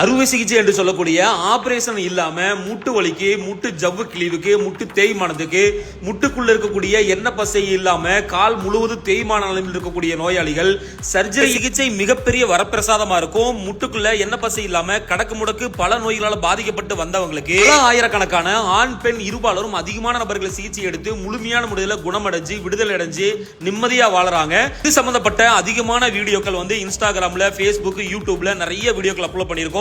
அறுவை சிகிச்சை என்று சொல்லக்கூடிய ஆபரேஷன் இல்லாம முட்டு வலிக்கு முட்டு ஜவ்வு கிழிவுக்கு முட்டு தேய்மானத்துக்கு முட்டுக்குள்ள இருக்கக்கூடிய எண்ணெய் பசை இல்லாம கால் முழுவதும் தேய்மான நிலையில் இருக்கக்கூடிய நோயாளிகள் சர்ஜரி சிகிச்சை மிகப்பெரிய வரப்பிரசாதமா இருக்கும். முட்டுக்குள்ள எண்ணெய் பசை இல்லாம கடக்கு முடக்கு பல நோய்களால் பாதிக்கப்பட்டு வந்தவங்களுக்கு பல ஆயிரக்கணக்கான ஆண் பெண் இருபாலரும் அதிகமான நபர்களை சிகிச்சை எடுத்து முழுமையான முறையில் குணமடைஞ்சு விடுதலை அடைஞ்சு நிம்மதியா வாழறாங்க. இது சம்பந்தப்பட்ட அதிகமான வீடியோக்கள் வந்து இன்ஸ்டாகிராம்ல பேஸ்புக் யூடியூப்ல நிறைய வீடியோக்கள் அப்லோட் பண்ணியிருக்கோம்.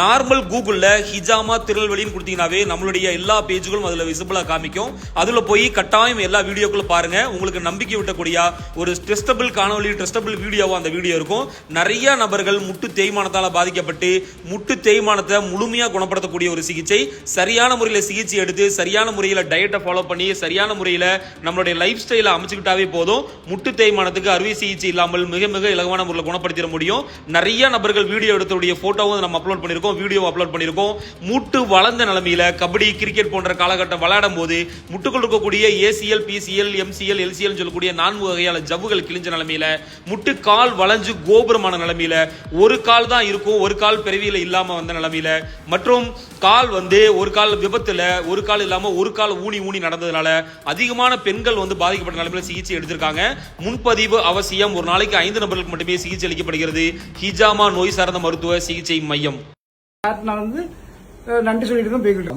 நார்மல் கூகுளில் ஹிஜாமா திருநெல்வேலின்னு கொடுத்தீங்கன்னாவே நம்மளுடைய எல்லா பேஜுகளும் அதில் விசிபிளாக காமிக்கும். அதுல போய் கட்டாயம் எல்லா வீடியோக்களும் பாருங்க. உங்களுக்கு நம்பிக்கை விட்டக்கூடிய ஒரு ட்ரெஸ்டபிள் காணொலி ட்ரெஸ்டபிள் வீடியோவாக அந்த வீடியோ இருக்கும். நிறைய நபர்கள் முட்டு தேய்மானத்தால் பாதிக்கப்பட்டு முட்டு தேய்மானத்தை முழுமையாக குணப்படுத்தக்கூடிய ஒரு சிகிச்சை சரியான முறையில் சிகிச்சை எடுத்து சரியான முறையில் டயட்டை ஃபாலோ பண்ணி சரியான முறையில் நம்மளுடைய லைஃப் ஸ்டைலை அமைச்சுக்கிட்டாவே போதும். முட்டு தேய்மானத்துக்கு அறுவை சிகிச்சை இல்லாமல் மிக மிக இலகுவான முறையில் குணப்படுத்திட முடியும். நிறைய நபர்கள் வீடியோ எடுத்தோடைய ஃபோட்டோவும் நம்ம அப்லோட் பண்ணியிருக்கோம் வீடியோ அப்லோட் பண்ணியிருக்கோம் முட்டு வளர்ந்த நிலமையில கபடி கிரிக்கெட் போன்ற காலகட்டம் விளையாடும் போது முட்டுக்குள் இருக்கக்கூடிய ஏசிஎல் பிசிஎல் எம்சிஎல் எல்சிஎல் சொல்லக்கூடிய நான்கு வகையான ஜவ்வுகள் கிழிஞ்ச நிலமையில முட்டு கால் வளைஞ்சு கோபுரமான நிலமையில ஒரு கால் தான் இருக்கும் ஒரு கால் பிறவியில் இல்லாமல் வந்த நிலமையில மற்றும் கால் வந்து ஒரு கால் விபத்தில் ஒரு கால் இல்லாமல் ஒரு கால் ஊனி ஊனி நடந்ததுனால அதிகமான பெண்கள் வந்து பாதிக்கப்பட்ட நிலமையில சிகிச்சை எடுத்திருக்காங்க. முன்பதிவு அவசியம் ஒரு நாளைக்கு ஐந்து நபர்களுக்கு மட்டுமே சிகிச்சை அளிக்கப்படுகிறது. ஹிஜாமா நோய் சார்ந்த மருத்துவ சிகிச்சை மையம். நான் வந்து நன்றி சொல்லிட்டு தான் போய்கிட்டு